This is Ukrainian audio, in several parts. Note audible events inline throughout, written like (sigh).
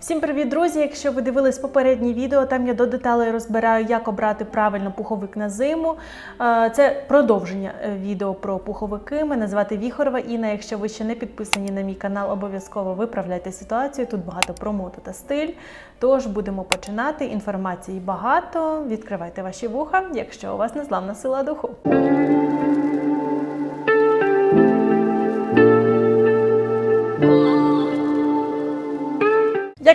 Всім привіт, друзі! Якщо ви дивились попереднє відео, там я до деталей розбираю, як обрати правильно пуховик на зиму. Е, Це продовження е, відео про пуховики. Мене звати Віхорова Інна. Якщо ви ще не підписані на мій канал, обов'язково виправляйте ситуацію. Тут багато про моду та стиль. Тож будемо починати. Інформації багато. Відкривайте ваші вуха, якщо у вас незламна сила духу.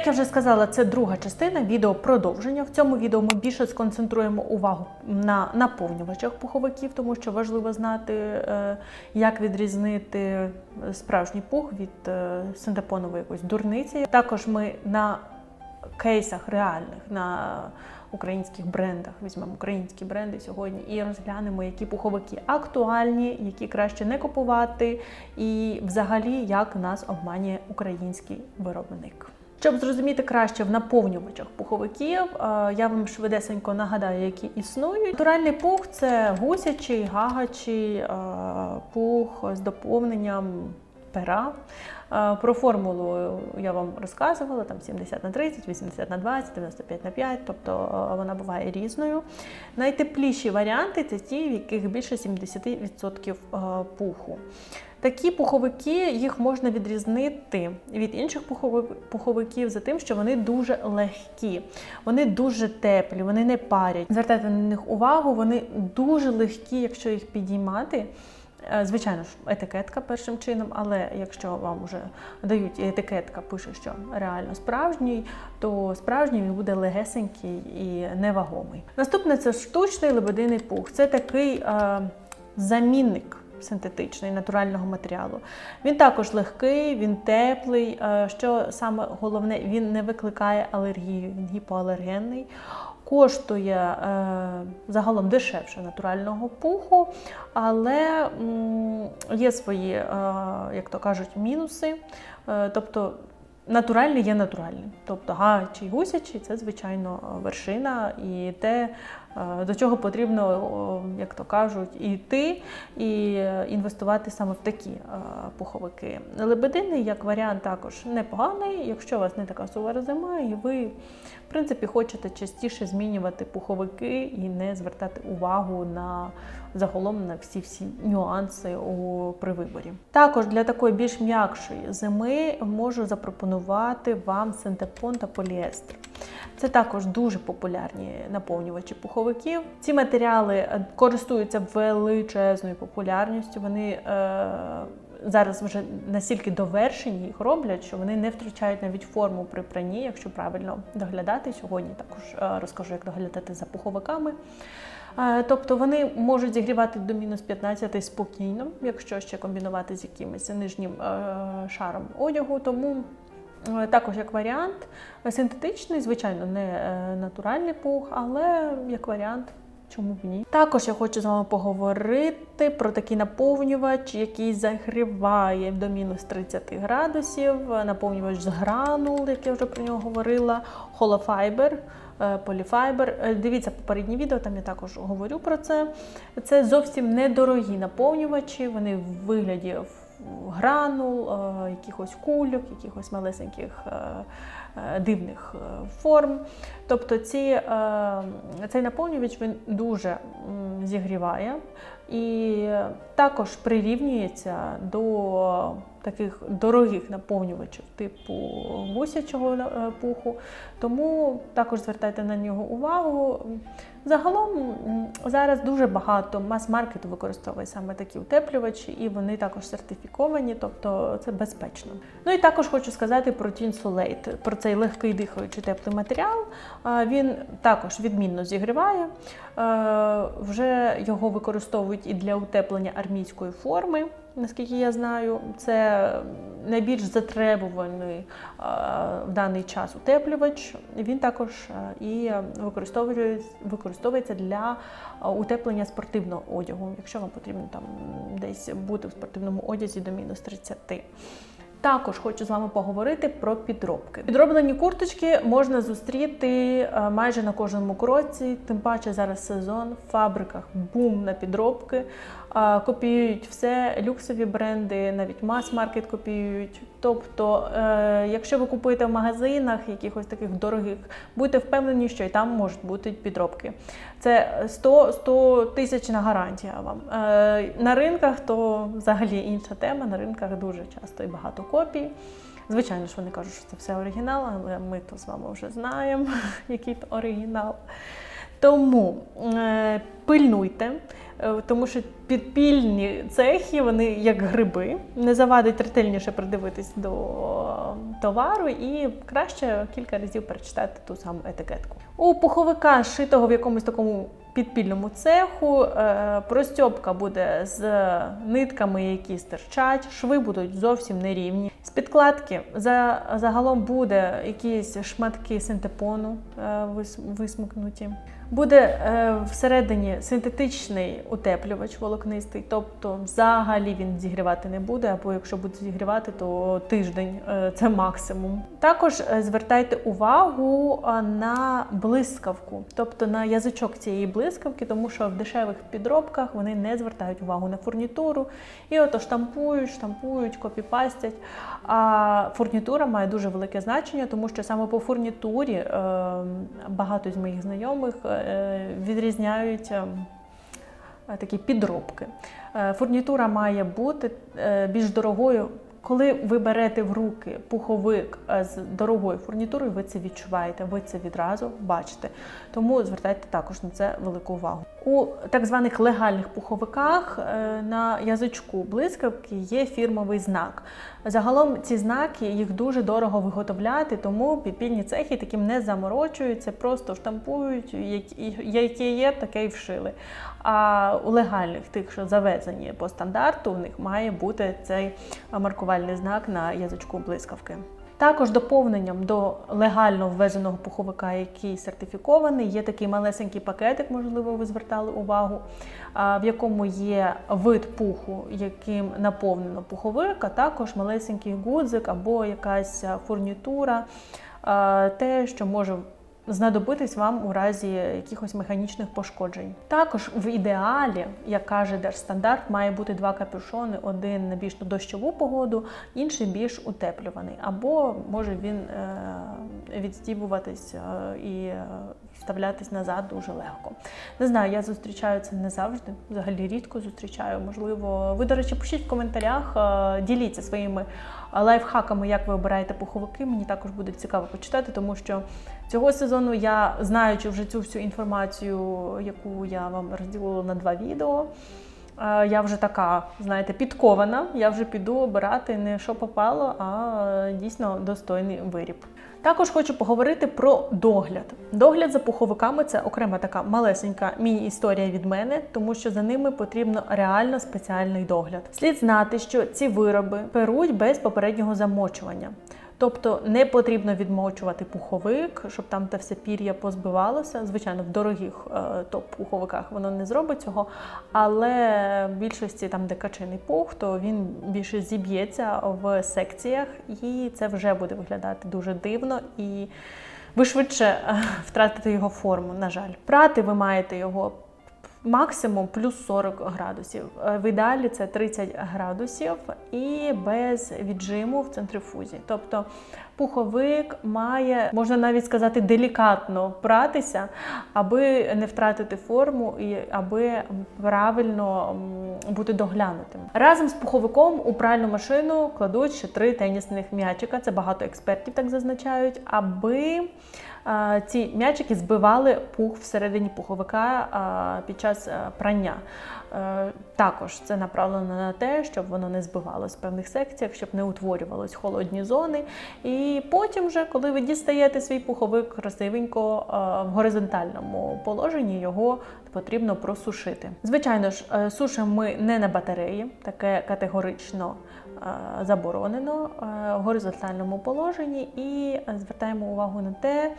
Я вже сказала, це друга частина відео продовження. В цьому відео ми більше сконцентруємо увагу на наповнювачах пуховиків, тому що важливо знати, е, як відрізнити справжній пух від е, синтепонової якоїсь дурниці. Також ми на кейсах реальних на українських брендах візьмемо українські бренди сьогодні і розглянемо, які пуховики актуальні, які краще не купувати, і взагалі як нас обманює український виробник. Щоб зрозуміти краще в наповнювачах пуховиків, е, я вам швидесенько нагадаю, які існують. Натуральний пух це гусячий, гагачий е, пух з доповненням пера. Е, Про формулу я вам розказувала, там 70 на 30, 80 на 20, 95 на 5, тобто вона буває різною. Найтепліші варіанти це ті, в яких більше 70% е, пуху. Такі пуховики їх можна відрізнити від інших пуховиків за тим, що вони дуже легкі, вони дуже теплі, вони не парять. Звертайте на них увагу, вони дуже легкі, якщо їх підіймати. Е, Звичайно ж, етикетка першим чином, але якщо вам вже дають етикетка, пише, що реально справжній, то справжній він буде легесенький і невагомий. Наступне це штучний лебединий пух. Це такий е, замінник синтетичний натурального матеріалу. Він також легкий, він теплий. е, Що саме головне, він не викликає алергію, він гіпоалергенний. Коштує е, загалом дешевше натурального пуху, але м, є свої, е, як то кажуть, мінуси. Е, тобто натуральний є натуральним. Тобто гачий гусячий це, звичайно, вершина і те, до чого потрібно, як то кажуть, іти і е, інвестувати саме в такі е, пуховики. Лебединий як варіант також непоганий, якщо у вас не така сувора зима, і ви, в принципі, хочете частіше змінювати пуховики і не звертати увагу на загалом на всі всі нюанси у при виборі. Також для такої більш м'якшої зими можу запропонувати вам синтепон та поліестер. Це також дуже популярні наповнювачі пуховиків. Ці матеріали е, користуються величезною популярністю. Вони е, зараз вже настільки довершені їх роблять, що вони не втрачають навіть форму при пранні, якщо правильно доглядати. Сьогодні також е, розкажу, як доглядати за пуховиками. Е, Тобто вони можуть зігрівати до мінус 15 спокійно, якщо ще комбінувати з якимось нижнім шаром одягу. Тому також як варіант синтетичний, звичайно, не е, натуральний пух, але як варіант. Чому б ні? Також я хочу з вами поговорити про такий наповнювач, який загріває до мінус 30 градусів. Наповнювач з гранул, як я вже про нього говорила, холофайбер. е, Поліфайбер. Е, Дивіться попереднє відео, там я також говорю про це. Це зовсім недорогі наповнювачі, вони в вигляді гранул, е, якихось кульок, якихось малесеньких е, е, дивних е, форм. Тобто ці, е, цей наповнювач він дуже зігріває і також прирівнюється до таких дорогих наповнювачів типу гусячого е, пуху. Тому також звертайте на нього увагу. Загалом зараз дуже багато мас-маркету використовує саме такі утеплювачі, і вони також сертифіковані, тобто це безпечно. Ну і також хочу сказати про Tinsulate, про цей легкий дихаючий теплий матеріал. Він також відмінно зігріває. Е, Вже його використовують і для утеплення армійської форми. Наскільки я знаю, це найбільш затребуваний е, в даний час утеплювач. Він також е, і використовується, для е, утеплення спортивного одягу, якщо вам потрібно там десь бути в спортивному одязі до мінус 30. Також хочу з вами поговорити про підробки. Підроблені курточки можна зустріти е, майже на кожному кроці, тим паче зараз сезон в фабриках бум на підробки. копіюють все, люксові бренди, навіть мас-маркет копіюють. Тобто, е, якщо ви купуєте в магазинах якихось таких дорогих, будьте впевнені, що і там можуть бути підробки. Це 100 100 тисячна гарантія вам. Е, на ринках то взагалі інша тема. На ринках дуже часто і багато копій. Звичайно ж, вони кажуть, що це все оригінал, але ми то з вами вже знаємо, (laughs) який то оригінал. Тому е, пильнуйте, тому що підпільні цехи, вони як гриби, не завадить ретельніше придивитись до е, товару і краще кілька разів перечитати ту саму етикетку. У пуховика, шитого в якомусь такому підпільному цеху, е, простьопка буде з нитками, які стирчать, шви будуть зовсім нерівні. З підкладки за, загалом буде якісь шматки синтепону е, висмикнуті. Буде е, всередині синтетичний утеплювач волокнистий, тобто взагалі він зігрівати не буде, або якщо буде зігрівати, то тиждень е, це максимум. Також е, звертайте увагу на блискавку, тобто на язичок цієї блискавки, тому що в дешевих підробках вони не звертають увагу на фурнітуру і ото штампують, штампують, копіпастять. А фурнітура має дуже велике значення, тому що саме по фурнітурі е, багато з моїх знайомих відрізняють. е, Такі підробки. Е, Фурнітура має бути е, більш дорогою. Коли ви берете в руки пуховик е, з дорогою фурнітурою, ви це відчуваєте, ви це відразу бачите. Тому звертайте також на це велику увагу. У так званих легальних пуховиках е, на язичку блискавки є фірмовий знак. Загалом ці знаки їх дуже дорого виготовляти, тому підпільні цехи таким не заморочуються, просто штампують, яке є, таке й вшили. А у легальних тих, що завезені по стандарту, у них має бути цей маркувальний знак на язичку блискавки. Також доповненням до легально ввезеного пуховика, який сертифікований, є такий малесенький пакетик, можливо, ви звертали увагу, в якому є вид пуху, яким наповнено пуховик, а також малесенький гудзик або якась фурнітура, те, що може знадобитись вам у разі якихось механічних пошкоджень. Також в ідеалі, як каже Держстандарт, має бути два капюшони: один на більш дощову погоду, інший більш утеплюваний. Або може він е, відстібуватись е, і вставлятись назад дуже легко. Не знаю, я зустрічаю це не завжди, взагалі рідко зустрічаю. Можливо, ви, до речі, пишіть в коментарях, е, діліться своїми лайфхаками, як ви обираєте пуховики. Мені також буде цікаво почитати, тому що цього сезону я, знаючи вже цю всю інформацію, яку я вам розділила на два відео. е, Я вже така, знаєте, підкована. Я вже піду обирати не що попало, а дійсно достойний виріб. Також хочу поговорити про догляд. Догляд за пуховиками це окрема така малесенька міні-історія від мене, тому що за ними потрібно реально спеціальний догляд. Слід знати, що ці вироби перуть без попереднього замочування. Тобто не потрібно відмочувати пуховик, щоб там те все пір'я позбивалося. Звичайно, в дорогих е, топ-пуховиках воно не зробить цього, але в більшості там, де качений пух, то він більше зіб'ється в секціях, і це вже буде виглядати дуже дивно і ви швидше е, втратите його форму, на жаль. Прати ви маєте його максимум плюс 40 градусів. Е, В ідеалі це 30 градусів і без віджиму в центрифузі. Тобто пуховик має, можна навіть сказати, делікатно пратися, аби не втратити форму і аби правильно бути доглянутим. Разом з пуховиком у пральну машину кладуть ще три тенісних м'ячика. Це багато експертів так зазначають, аби ці м'ячики збивали пух всередині пуховика під час прання. Е, Також це направлено на те, щоб воно не збивалось в певних секціях, щоб не утворювались холодні зони. І потім, вже, коли ви дістаєте свій пуховик красивенько е, в горизонтальному положенні, його потрібно просушити. Звичайно ж, е, сушимо ми не на батареї, таке категорично е, заборонено е, в горизонтальному положенні, і е, звертаємо увагу на те.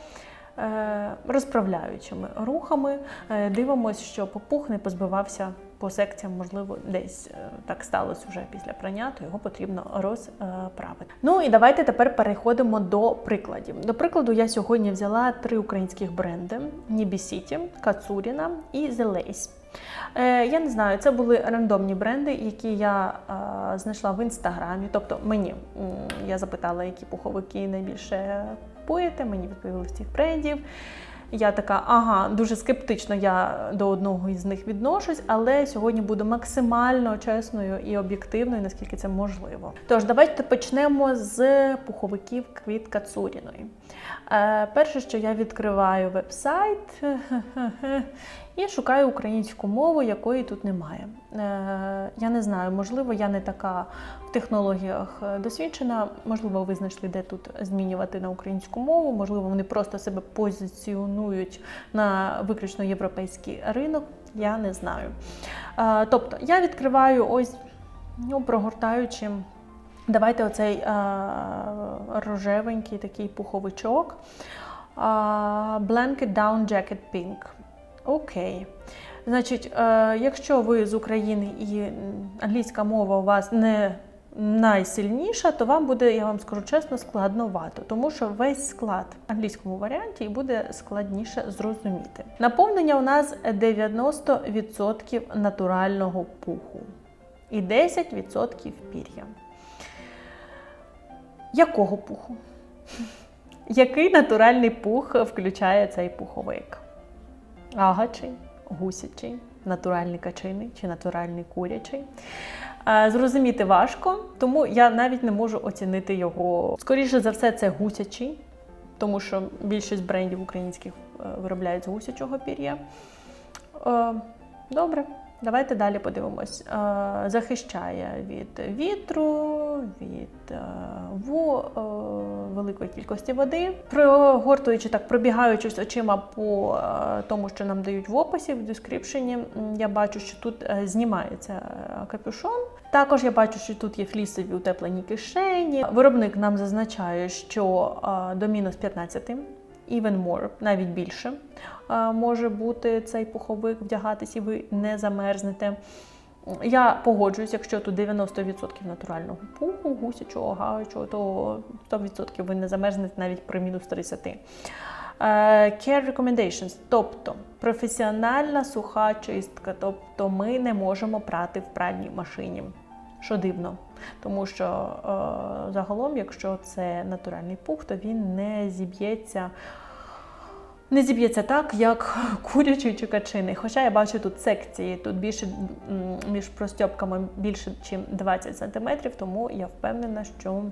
Е, Розправляючими рухами е, дивимося, щоб пух не позбивався по секціям, можливо, десь е, так сталося вже після прання, то його потрібно розправити. Ну і давайте тепер переходимо до прикладів. До прикладу, я сьогодні взяла три українських бренди: City, Кацуріна і. Е, Я не знаю, це були рандомні бренди, які я знайшла в інстаграмі. Тобто мені я запитала, які пуховики найбільше купуєте. Мені відповіли з цих брендів. Я така, ага, дуже скептично я до одного із них відношусь, але сьогодні буду максимально чесною і об'єктивною, наскільки це можливо. Тож, давайте почнемо з пуховиків квітка Цуріної. Е, перше, що я відкриваю веб-сайт (laughs) і шукаю українську мову, якої тут немає. Е, я не знаю, можливо, я не така в технологіях е, досвідчена. Можливо, ви знайшли, де тут змінювати на українську мову. Можливо, вони просто себе позиціонують на виключно європейський ринок. Я не знаю. Е, тобто, я відкриваю ось, ну, прогортаючи. Давайте оцей а, рожевенький такий пуховичок. А, Blanket Down Jacket Pink. Окей. Значить, е, якщо ви з України і англійська мова у вас не найсильніша, то вам буде, я вам скажу чесно, складновато, тому що весь склад в англійському варіанті буде складніше зрозуміти. Наповнення у нас 90% натурального пуху і 10% пір'я. Якого пуху? (laughs) Який натуральний пух включає цей пуховик? Агачий, гусячий, натуральний качиний чи натуральний курячий. Е, Зрозуміти важко, тому я навіть не можу оцінити його. Скоріше за все, це гусячий, тому що більшість брендів українських е, виробляють з гусячого пір'я. Е, Добре, давайте далі подивимось. Захищає від вітру, від е, е, великої кількості води. Прогортуючи так, пробігаючись очима по е, тому, що нам дають в описі, в дескріпшені, я бачу, що тут знімається капюшон. Також я бачу, що тут є флісові утеплені кишені. Виробник нам зазначає, що до мінус 15 even more, навіть більше може бути цей пуховик вдягатись, і ви не замерзнете. Я погоджуюсь, якщо тут 90% натурального пуху, гусячого, гаючого, то 100% ви не замерзнете навіть при мінус 30. Е, Care recommendations, тобто професіональна суха чистка, тобто ми не можемо прати в пральній машині. Що дивно, тому що е, загалом, якщо це натуральний пух, то він не зіб'ється. Не зіб'ється так, як (laughs) курячий чи качиний. Хоча я бачу тут секції, тут більше між простьопками більше, ніж 20 см, тому я впевнена, що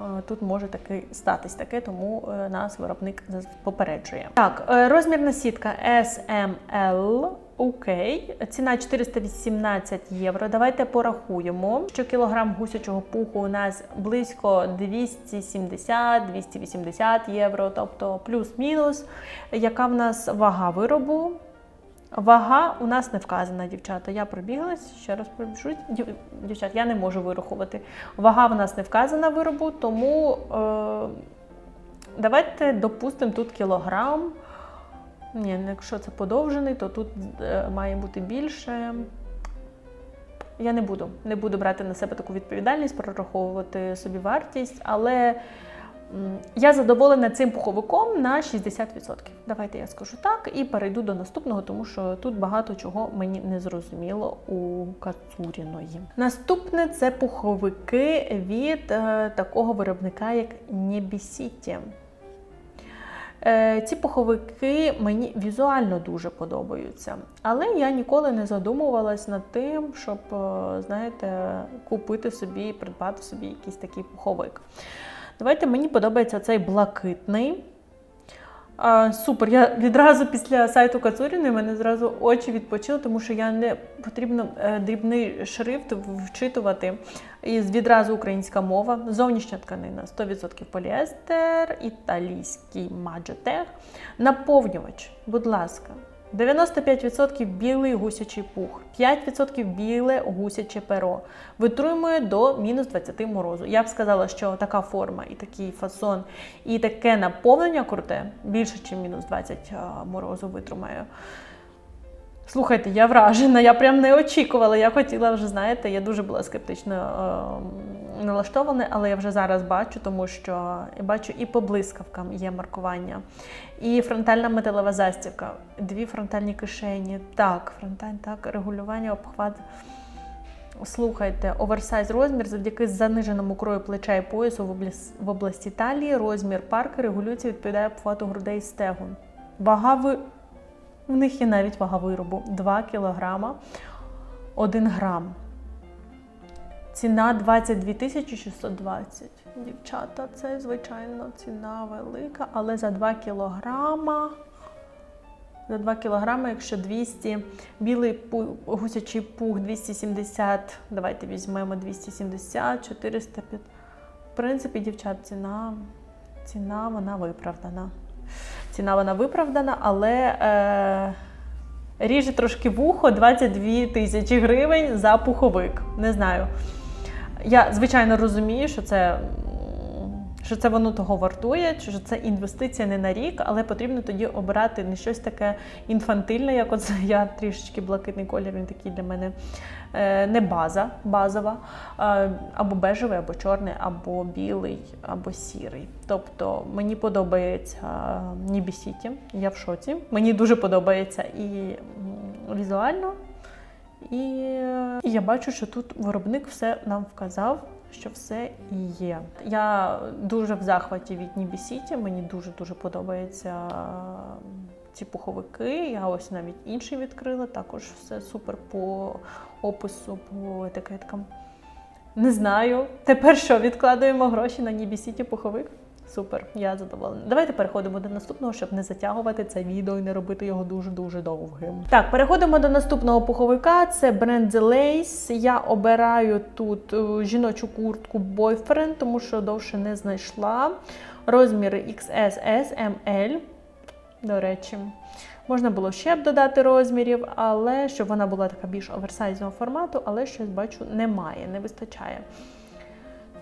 е, тут може таки статись таке, тому е, нас виробник попереджує. Так, е, розмірна сітка SML. Окей, ціна 418 євро. Давайте порахуємо, що кілограм гусячого пуху у нас близько 270-280 євро, тобто плюс-мінус. Яка в нас вага виробу? Вага у нас не вказана, дівчата. Я пробіглась, ще раз пробіжусь. Дів- Дівчат, я не можу вирахувати. Вага в нас не вказана виробу, тому е, давайте допустимо тут кілограм. Ні, ну, якщо це подовжений, то тут е, має бути більше. Я не буду. Не буду брати на себе таку відповідальність, прораховувати собі вартість, але я задоволена цим пуховиком на 60%. Давайте я скажу так і перейду до наступного, тому що тут багато чого мені не зрозуміло у Кацуріної. Наступне це пуховики від е, такого виробника, як Небісіті. Е, Ці пуховики мені візуально дуже подобаються, але я ніколи не задумувалась над тим, щоб, е, знаєте, купити собі придбати собі якийсь такий пуховик. Давайте мені подобається цей блакитний. А, супер, я відразу після сайту Кацуріни мене зразу очі відпочили, тому що я не потрібно е, дрібний шрифт вчитувати. І відразу українська мова, зовнішня тканина 100% поліестер, італійський маджетех. Наповнювач, будь ласка, 95% білий гусячий пух, 5% біле гусяче перо. Витримує до мінус 20 морозу. Я б сказала, що така форма і такий фасон, і таке наповнення круте більше, ніж мінус 20 морозу витримає. Слухайте, я вражена, я прям не очікувала. Я хотіла вже, знаєте, я дуже була скептично е, налаштована, але я вже зараз бачу, тому що я бачу і по блискавкам є маркування, і фронтальна металева застібка, дві фронтальні кишені. Так, фронталь, так, регулювання, обхват. Слухайте, оверсайз розмір завдяки заниженому крою плеча і поясу в області, в області талії. Розмір парки регулюється, відповідає обхвату грудей і стегон. Вага ви... В них є навіть вага виробу 2 кілограма 1 грам. Ціна 22 тисячі 620. Дівчата, це, звичайно, ціна велика, але за 2 кілограма. За 2 кілограми, якщо 200, білий гусячий пух 270, давайте візьмемо 270, 405. В принципі, дівчат, ціна, ціна вона виправдана. Ціна вона виправдана, але е, ріже трошки вухо 22 тисячі гривень за пуховик. Не знаю. Я, звичайно, розумію, що це, що це воно того вартує, що це інвестиція не на рік, але потрібно тоді обирати не щось таке інфантильне, як оце я трішечки блакитний колір, він такий для мене е, не база, базова, е, або бежевий, або чорний, або білий, або сірий. Тобто мені подобається Нібі Сіті, я в шоці. Мені дуже подобається і візуально, і, я бачу, що тут виробник все нам вказав, що все і є. Я дуже в захваті від Нібі Сіті, мені дуже-дуже подобаються ці пуховики. Я ось навіть інший відкрила, також все супер по опису, по етикеткам. Не знаю. Тепер що, відкладаємо гроші на Нібі Сіті пуховик? Супер, я задоволена. Давайте переходимо до наступного, щоб не затягувати це відео і не робити його дуже-дуже довгим. Так, переходимо до наступного пуховика. Це бренд The Lace. Я обираю тут е, жіночу куртку Boyfriend, тому що довше не знайшла. Розміри XS, S, ML. До речі, можна було ще б додати розмірів, але щоб вона була така більш оверсайзного формату, але щось бачу, немає, не вистачає.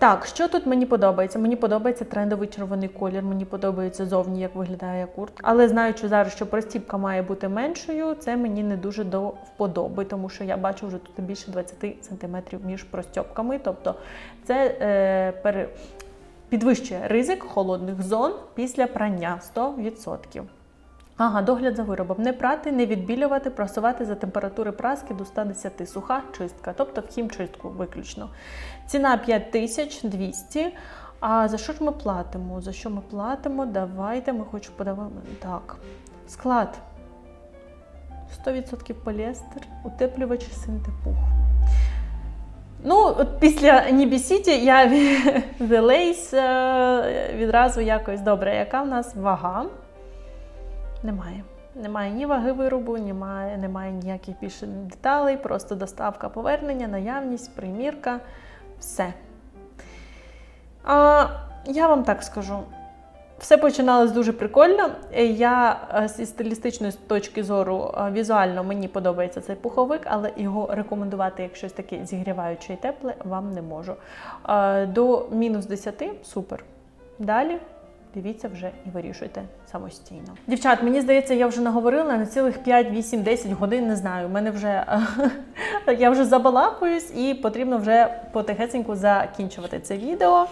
Так, що тут мені подобається? Мені подобається трендовий червоний колір, мені подобається зовні, як виглядає куртка. Але знаючи зараз, що простіпка має бути меншою, це мені не дуже до вподоби, тому що я бачу вже тут більше 20 см між простьопками. Тобто це е, пере... підвищує ризик холодних зон після прання 100%. Ага, догляд за виробом. Не прати, не відбілювати, просувати за температури праски до 110. Суха чистка, тобто в хімчистку виключно. Ціна 5200. А за що ж ми платимо? За що ми платимо? Давайте ми хочу подавати. Так. Склад. 100% поліестер, утеплювач синтепух. Ну, от після Нібі Сіті я (laughs) The Lace е, відразу якось добре. Яка в нас вага? Немає. Немає ні ваги виробу, немає, немає ніяких більше деталей, просто доставка повернення, наявність, примірка, все. А, я вам так скажу. Все починалось дуже прикольно. Я е, зі стилістичної точки зору е, візуально мені подобається цей пуховик, але його рекомендувати як щось таке зігріваюче і тепле вам не можу. Е, До мінус 10 супер. Далі дивіться вже і вирішуйте самостійно. Дівчат, мені здається, я вже наговорила на цілих 5, 8, 10 годин. Не знаю. У мене вже (laughs) я вже забалакуюсь і потрібно вже потихесеньку закінчувати це відео.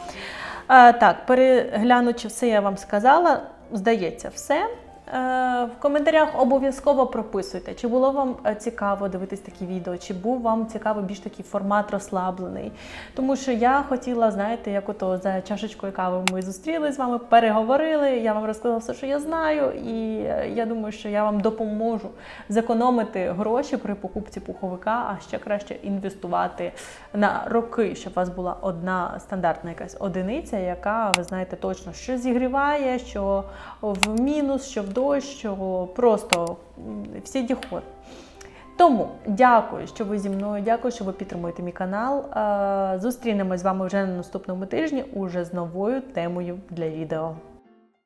Так, переглянучи все, я вам сказала. Здається, все. Е, В коментарях обов'язково прописуйте, чи було вам е, цікаво дивитись такі відео, чи був вам цікавий більш такий формат розслаблений. Тому що я хотіла, знаєте, як ото за чашечкою кави ми зустрілися з вами, переговорили. Я вам розказала все, що я знаю, і е, я думаю, що я вам допоможу зекономити гроші при покупці пуховика, а ще краще інвестувати на роки, щоб у вас була одна стандартна якась одиниця, яка ви знаєте точно, що зігріває, що в мінус, що в дощ, просто всі діход. Тому дякую, що ви зі мною. Дякую, що ви підтримуєте мій канал. Е, Зустрінемось з вами вже на наступному тижні, уже з новою темою для відео.